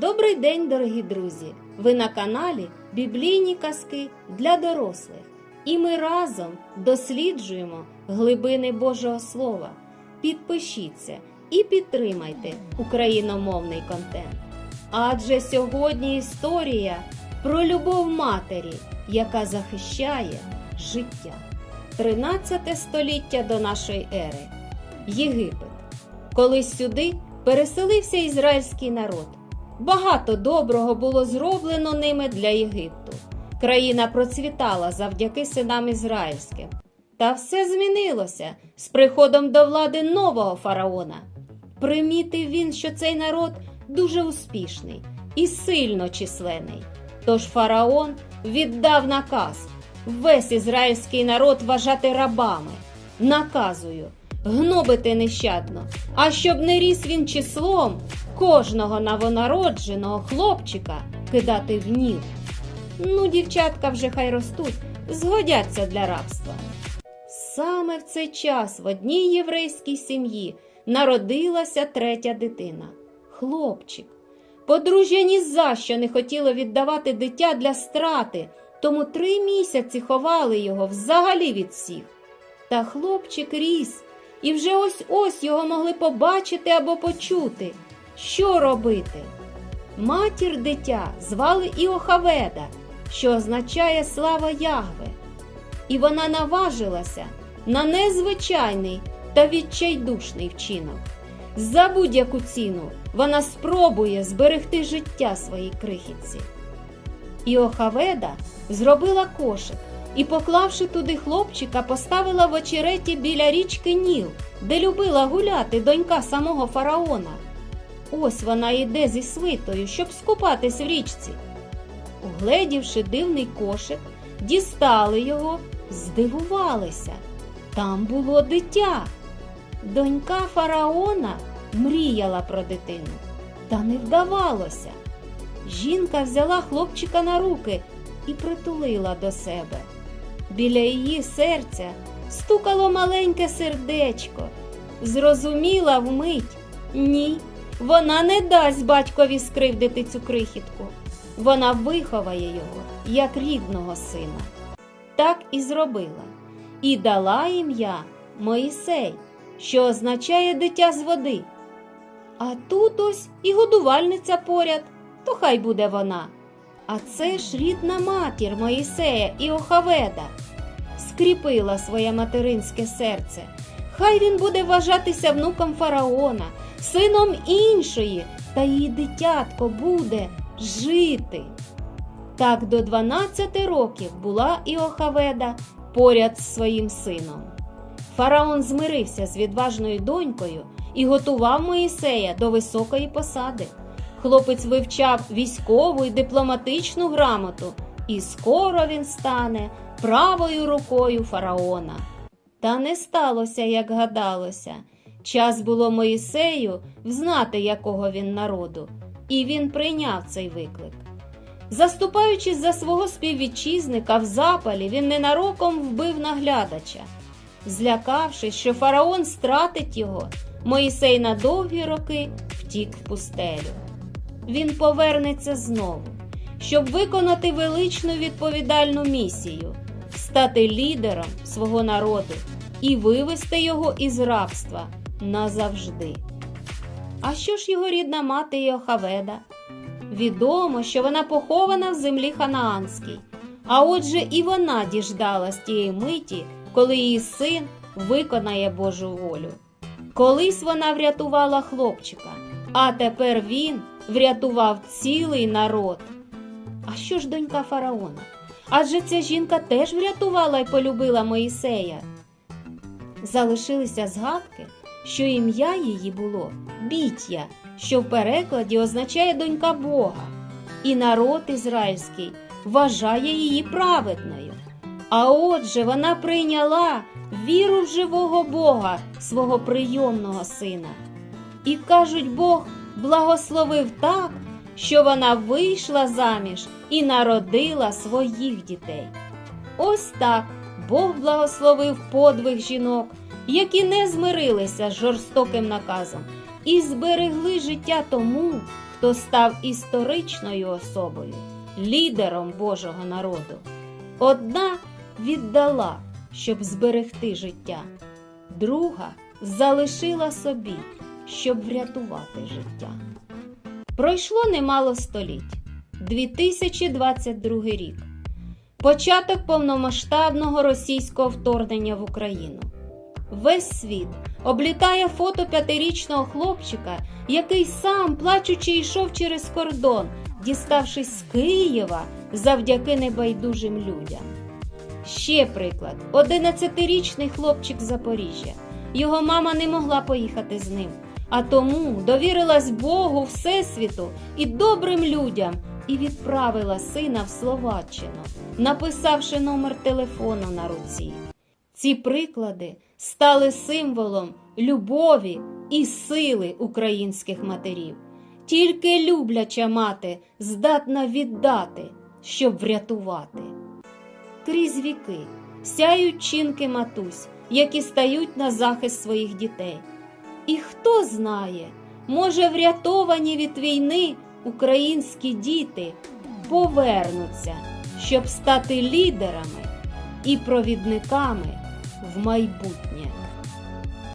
Добрий день, дорогі друзі! Ви на каналі Біблійні казки для дорослих. І ми разом досліджуємо глибини Божого Слова. Підпишіться і підтримайте україномовний контент. Адже сьогодні історія про любов матері, яка захищає життя. 13 століття до нашої ери. Єгипет. Колись сюди переселився ізраїльський народ. Багато доброго було зроблено ними для Єгипту. Країна процвітала завдяки синам ізраїльським. Та все змінилося з приходом до влади нового фараона. Примітив він, що цей народ дуже успішний і сильно численний. Тож фараон віддав наказ весь ізраїльський народ вважати рабами. Наказую гнобити нещадно, а щоб не ріс він числом, кожного новонародженого хлопчика кидати в ніл. Ну, дівчатка вже хай ростуть, згодяться для рабства. Саме в цей час в одній єврейській сім'ї народилася третя дитина хлопчик. Подружжя ні за що не хотіло віддавати дитя для страти, тому три місяці ховали його взагалі від всіх. Та хлопчик ріс, і вже ось ось його могли побачити або почути. Що робити? Матір дитя звали Іохаведа, що означає слава Ягве. І вона наважилася на незвичайний та відчайдушний вчинок. За будь-яку ціну вона спробує зберегти життя своїй крихітці. Іохаведа зробила кошик і, поклавши туди хлопчика, поставила в очереті біля річки Ніл, де любила гуляти донька самого фараона. Ось вона йде зі свитою, щоб скупатись в річці. Угледівши дивний кошик, дістали його, здивувалися. Там було дитя. Донька фараона мріяла про дитину, та не вдавалося. Жінка взяла хлопчика на руки і притулила до себе. Біля її серця стукало маленьке сердечко. Зрозуміла вмить ні, вона не дасть батькові скривдити цю крихітку. Вона виховає його як рідного сина. Так і зробила, і дала ім'я Моїсей, що означає дитя з води. А тут ось і годувальниця поряд, то хай буде вона. А це ж рідна матір Моїсея і Охаведа. Скріпила своє материнське серце. Хай він буде вважатися внуком фараона, сином іншої, та її дитятко буде жити. Так до 12 років була Іохаведа поряд з своїм сином. Фараон змирився з відважною донькою і готував Моїсея до високої посади. Хлопець вивчав військову і дипломатичну грамоту, і скоро він стане правою рукою фараона. Та не сталося, як гадалося. Час було Моїсею взнати, якого він народу, і він прийняв цей виклик. Заступаючись за свого співвітчизника в запалі, він ненароком вбив наглядача. Злякавшись, що фараон стратить його, Моїсей на довгі роки втік в пустелю. Він повернеться знову, щоб виконати величну відповідальну місію, стати лідером свого народу і вивести його із рабства назавжди. А що ж його рідна мати Йохаведа? Відомо, що вона похована в землі ханаанській, а отже, і вона діждалась тієї миті, коли її син виконає Божу волю. Колись вона врятувала хлопчика, а тепер він врятував цілий народ. А що ж донька фараона? Адже ця жінка теж врятувала і полюбила Моїсея. Залишилися згадки, що ім'я її було Бітя, що в перекладі означає донька Бога, і народ ізраїльський вважає її праведною. А отже, вона прийняла віру в живого Бога, свого прийомного сина. І кажуть, Бог благословив так, що вона вийшла заміж і народила своїх дітей. Ось так Бог благословив подвиг жінок, які не змирилися з жорстоким наказом і зберегли життя тому, хто став історичною особою, лідером Божого народу. Одна віддала, щоб зберегти життя, друга залишила собі, щоб врятувати життя. Пройшло немало століть. 2022 рік. Початок повномасштабного російського вторгнення в Україну. Весь світ облітає фото п'ятирічного хлопчика, який сам, плачучи, йшов через кордон, діставшись з Києва завдяки небайдужим людям. Ще приклад: 11-річний хлопчик Запоріжжя. Його мама не могла поїхати з ним, а тому довірилась Богу, Всесвіту і добрим людям і відправила сина в Словаччину, написавши номер телефону на руці. Ці приклади стали символом любові і сили українських матерів. Тільки любляча мати здатна віддати, щоб врятувати. Крізь віки сяють чинки матусь, які стають на захист своїх дітей. І хто знає, може, врятовані від війни українські діти повернуться, щоб стати лідерами і провідниками в майбутнє.